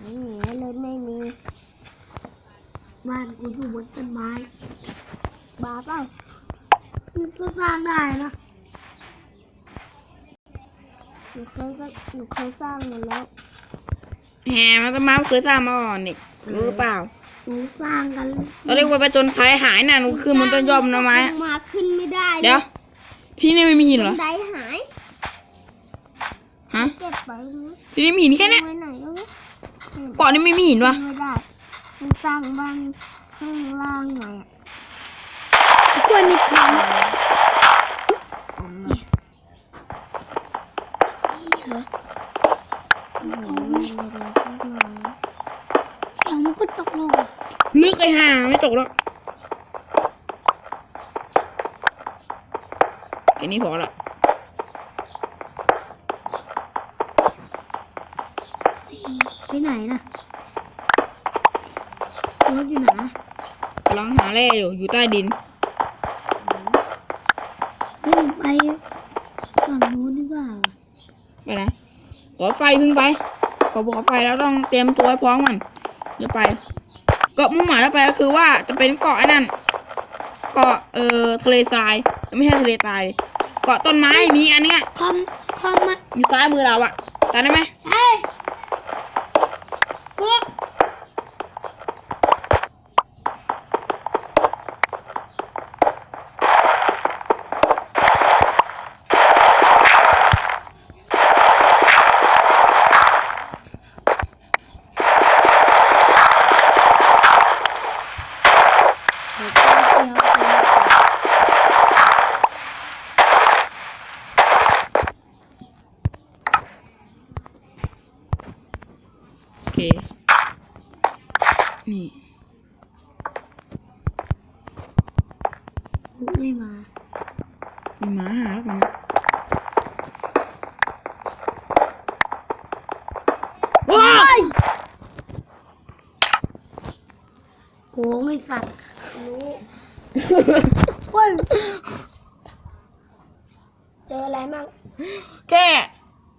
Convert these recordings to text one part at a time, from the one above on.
ไม่มีเลยไม่มี บ้านกูอยู่บนต้นไม้ บ้าเปล่ามันก็สร้างได้นะหนูเคยก็หนูเคยสร้างมาแล้วแหมมันก็มาเคยสร้างมาก่อนนี่รู้หรือเปล่าหนูสร้างกันเราเรียกว่าไปจนภัยหายน่ะหนูคือมันต้นยอมนะไม้ลงมาขึ้นไม่ได้เดี๋ยวที่นี่ไม่มีหินเหรบัอนไดหายฮะเก็บไปนะที่นี่มีหินแค่เนี้ยไว้ไหนแล้ว เนี่ยเกาะนี้ไม่มีหินวะไม่ได้มันสร้างบ้านข้างล่างหน่อยอะกล้วยมีพังเสียงมันก็ตกลงอะลึกไอ้ห่าไม่ตกแล้วแค่นี้พอละ ไปไหนนะรถอยู่ไหน กำ ลังหาแร่อยู่ อยู่ใต้ดิน เฮ้ยไปฝั่งนู้นดีกว่าไปนะขอไฟเพึ่งไป ขอบอกไฟแล้วต้องเตรียมตัวให้พร้อมมันเดี๋ยวไป เกาะมุ่งหมายแล้วไปก็คือว่าจะเป็นเกาะไอ้นั่น เกาะเอ่อทะเลทราย ไม่ใช่ทะเลทรายดิเกาะต้นไม้มีอันเนี้ยคอมคอมอะอยู่ซ้ายมือเราอะจำได้ไหมเฮ้ยพวก โอ เค นี่ไม่มามีหมาหาแล้วกันว้าวโกงไอ้สัตว์รู้เฮ้ยเจออะไรมั่งแค่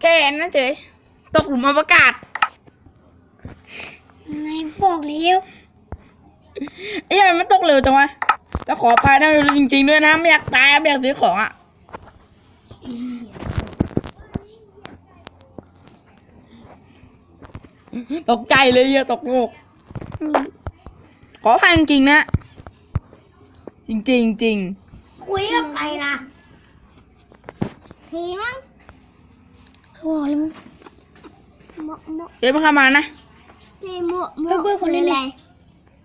แค่นั้นเฉยตกหลุมอวกาศใน บอกเลี้ยวไอ้ยัยมันตกเร็วจังวะจะขอพายได้จริง ๆ ด้วยนะไม่อยากตายไม่อยากซื้อของอะตกใจเลยเหี้ยตกโลกขอพังจริงๆนะ จริงๆจริงคุยกับใครนะทีมั้งเขาบอกเลยมั้งโมโมๆเดี๋ยวมาเข้ามานะ พี่โมโมคืออะไร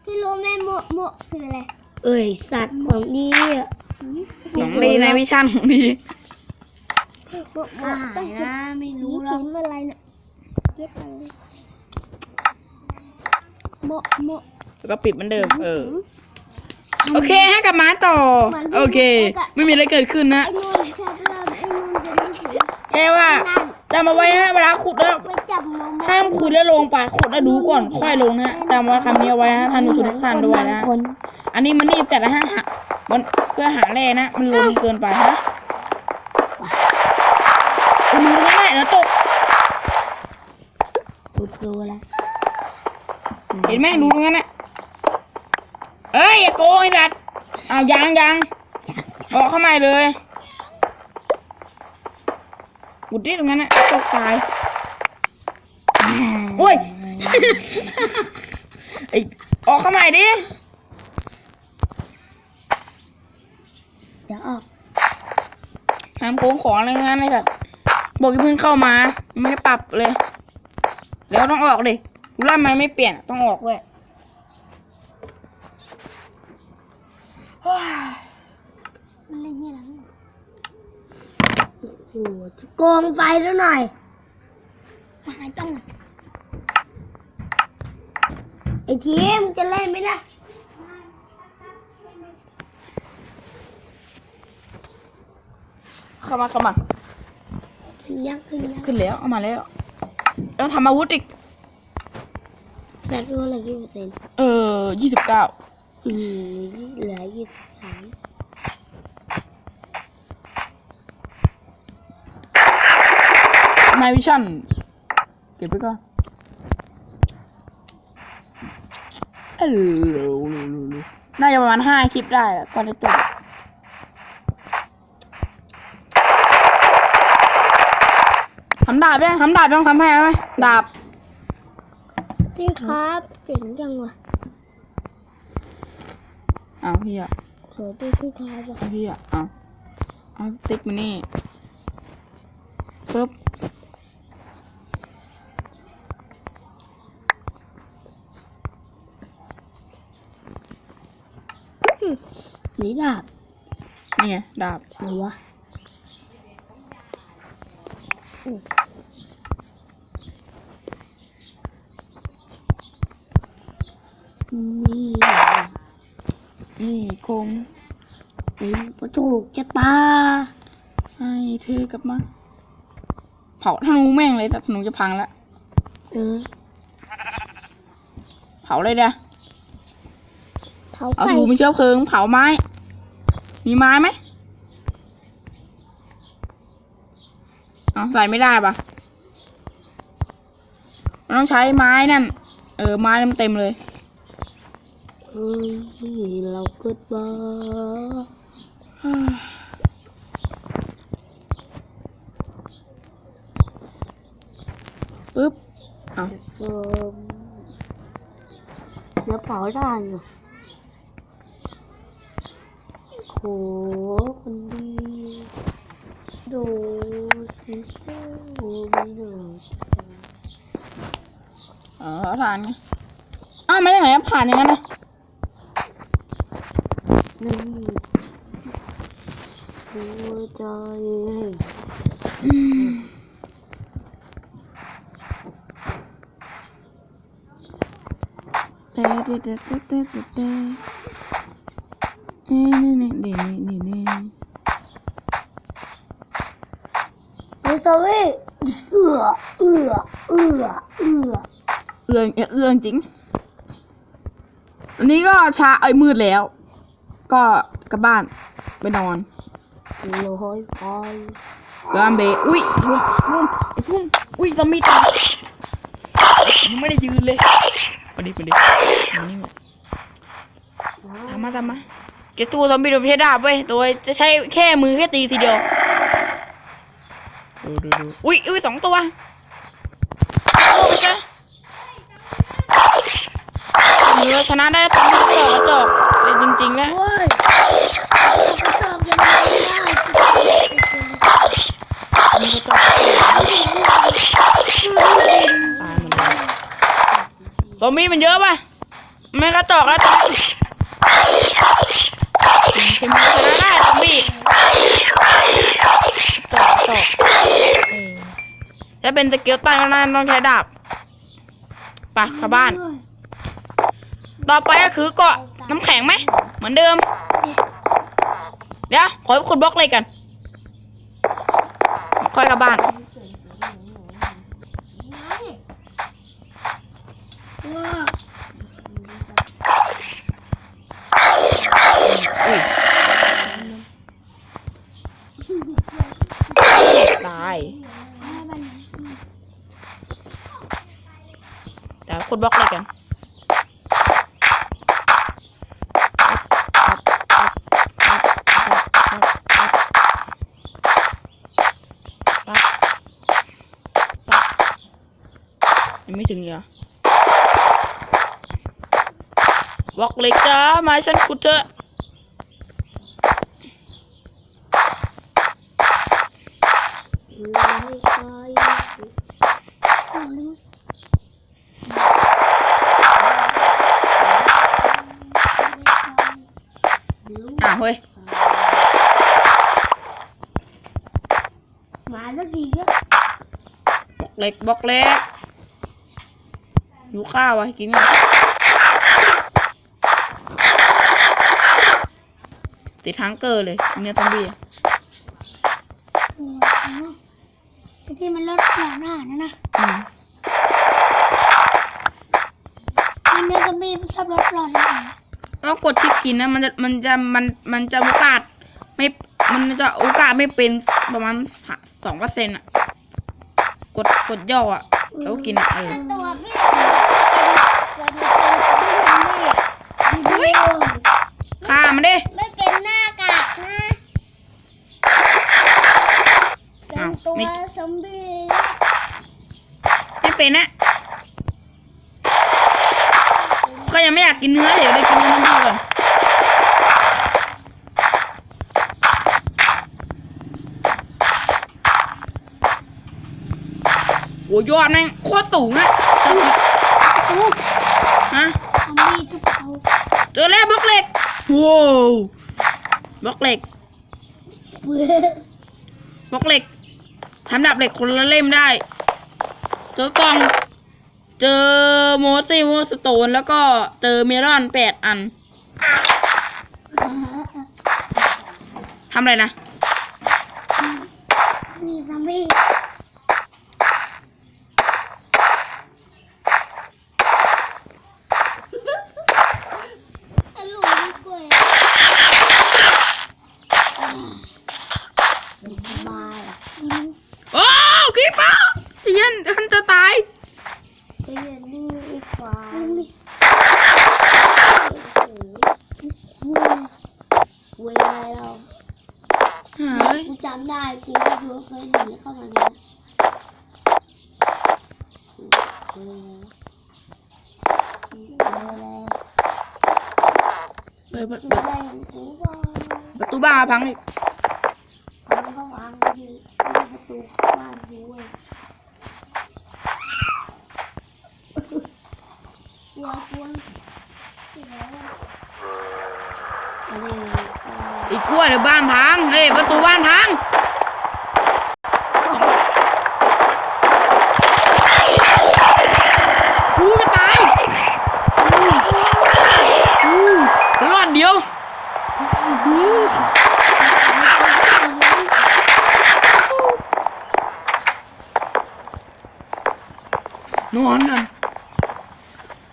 พี่รู้ไหมโมโมคืออะไรเอ้ยสัตว์ของนี่อะของดีในวิชั่นของดีโมโมหายนะไม่รู้หรอก อะไรเนี่ยเก็บอะไรโมโมแล้วก็ปิดเหมือนเดิม เออ โอเคให้กลับมาต่อ โอเค ไม่มีอะไรเกิดขึ้นนะไอ้นู่นชอบเริ่มไอ้นู่นจะไม่ถึงแค่ว่าจำเอาไว้นะเวลาขุดแล้วไป จับโมโมห้ามขุดแล้วลงไปขุดแล้วดูก่อนค่อยลงนะฮะจำไว้คำนี้เอาไว้นะท่านผู้ชมทุกท่านด้วยนะคนอันนี้มันรีบจัดนะฮะหามันเพื่อหาแร่นะ มันลงเกินไปฮะคุณดูงั้นแหละเดี๋ยวตกกูรู้แล้วเห็นไหมดูตรงนั้นน่ะเอ้ยอย่าโกงไอ้สัตว์อ้าวยังยังออกเข้ามาเลยขุดดิตรงนั้นน่ะตกตายโอ้ยไอออกเข้ามาดิจะออกห้ามโกงของอะไรงั้นไอ้สัตว์บอกอย่าเพิ่งเข้ามาไม่ได้ปรับเลย แล้วต้องออกดิรู้ว่าไม่ไม่เปลี่ยนต้องออกด้วยโอ้ยมันเล่นเนี่ยแล้วโอ้โหจะโกงไฟแล้วหน่อยหายต้องไอ้ ทีมจะเล่นไม่ได้เข้ามาเข้ามาขึ้นยังขึ้นยังขึ้นแล้วเอามาแล้วแล้วทำอาวุธอีกแบตรู้อะไรกี่เปอร์เซ็นต์เออยี่สิบเก้าอืมเหลือยี่สิบสามนายวิชั่นเก็บไปก่อน ฮัลโหลน่าจะประมาณห้าคลิปได้แหละก่อนจะจบทำดาบยังทำดาบยังทำให้ไหมดาบที่ครับเจ๋งจังวะเอาพี่อะขอดูที่ครับอะเอาพี่อะเอาเอาสติ๊กมานี่ นี่ดาบนี่ไงดาบหรือวะอืมนี่นี่คงเป็นประจูกจะตา ให้เธอกลับมา เผาธนูแม่งเลยแต่ธนูจะพังแล้วเออ เผาเลยเด้อเท้าเอาไก่ธนูเป็นเชื้อเพลิง เผาไม้ มีไม้ไหมเอาใส่ไม่ได้ปะมันต้องใช้ไม้นั่น เออ ไม้เต็มเต็มๆเลยเฮ้ยเราเกิดมาปึ๊บ เอาเออเดี๋ยวเป่าได้เหรอโหคนดีดูสิเจ้าไม่หน่อยเออทานอ้าวมาจากไหนผ่านอย่างนั้นนะนี่หัวใจเต้เต้เต้เต้เต้ เต้เต้นี่นี่นี่นี่นี่นี่อ้สวีเอือเอือเอือเอือเอื้องเอื้องจริงอันนี้ก็เช้าเอ้มืดแล้ว ก็กลับบ้านไปนอนลอยไปกามเบอุ้ยพุ่มพุ่มอ้พุ่มอุ้ยซอมบี้ตายยังไม่ได้ยืนเลยไปดิไปดิมานี่มาตามาตามาเจะตัวซอมบี้โดยไม่ใช้ดาบเว้ย โดยจะใช้แค่มือแค่ตีทีเดียว ดูดูดูอุ้ยอุ้ยสองตัวโอ้ยจ้ะเออชนะได้แล้วตอนนี้กระจอกกระจอกเลยจริงๆแล้วเฮ้ยกระจอกยังไงได้มันกระจอกตายหมดเลยซอมบี้มันเยอะป่ะไม่กระจอกแล้ว ตอนนี้ใช่ไหมชนะได้ซอมบี้กระจอกกระจอกเออถ้าเป็นสเกลตันก็น่าต้องใช้ดาบไปกลับบ้าน ต่อไปก็คือเกาะน้ำแข็งไหม เหมือนเดิม เดี๋ยว ขอขุดบล็อกเลยกัน ค่อยกลับบ้านอุ้ย ตายเดี๋ยวขุดบล็อกเลยกันยังไม่ถึงเหรอบอกเลยจ้ามาฉันขุดเถอะ อยไปอะเฮ้ยมาสักทีก็บอกเล็กบอกเล็กอยู่ข้าวอะกินก่อนติดทังเกอร์เลยเนี่ยต้องบี้ ที่มันลดหน้าหน้านะนะอืมมันเนี่ยก็มีชอบลดหลอดหน้าต้องกดชิปกินนะ มันจะมันจะมันมันจะโอกาสไม่มันจะโอกาสไม่เป็นประมาณสองเปอร์เซ็นต์อะ กดกดย่ออะแล้วกินอะเออตัวพี่ตัวนี้เป็นพี่อุ๊ยฆ่ามันดิ ไม่เป็นหน้ากากนะเป็ อ้าน ว ตัวไม่ ซอมบี้ไม่เป็นนะเขายังไม่อยากกินเนื้อเดี๋ยวไปกินเนื้อน้ำดีก่อนโหยอดแม่งโคตรสูงอะโอ้ฮะ ซอมบี้ทุกเขาเจอแล้วบล็อกเหล็กว้าวบล็อกเหล็กเบื่อบล็อกเหล็ก ทำดับเหล็กคนละเล่มได้เจอกล่อง เจอโมซี่โมสโตน แล้วก็เจอเมลอนแปดอันทำอะไรนะ มีซอมบี้อร่อยดีกว่าสบาย โอ้คีปะเย็นท่านจะตาย ไปเรียนนี่ดีกว่าเวลาเรา เฮ้ย กูจำได้กูก็ดูเคยหนีเข้ามาเนี่ยเออ เออเปิดประกูตูได้ของกูก่อนประตูบ้านพังอีกเขาก็วางที่ประตูบ้านกูเว้ยกลัวกลัวที่ไหนวะอันนี้อ่าอีกกล้วยเดี๋ยวบ้านพังเฮ้ยประตูบ้านพัง นอนกัน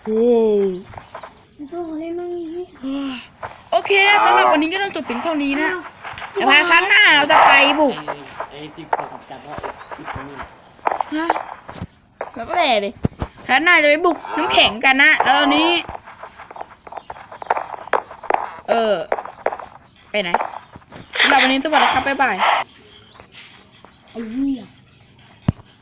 โอ้ต้องเล่นมั่งนี่โอเคนะสำหรับวันนี้ก็ต้องจบเพียงเท่านี้นะเดี๋ยวครั้งหน้าเราจะไปบุกไอ้ที่ประกับจับว่าอีกคนนึงฮะแล้วก็แหล่ดิครั้งหน้าจะไปบุกน้ำแข็งกันนะแล้วตอนนี้ เออ ไปไหนสำหรับวันนี้สวัสดีครับบ๊ายบายไอ้เหี้ย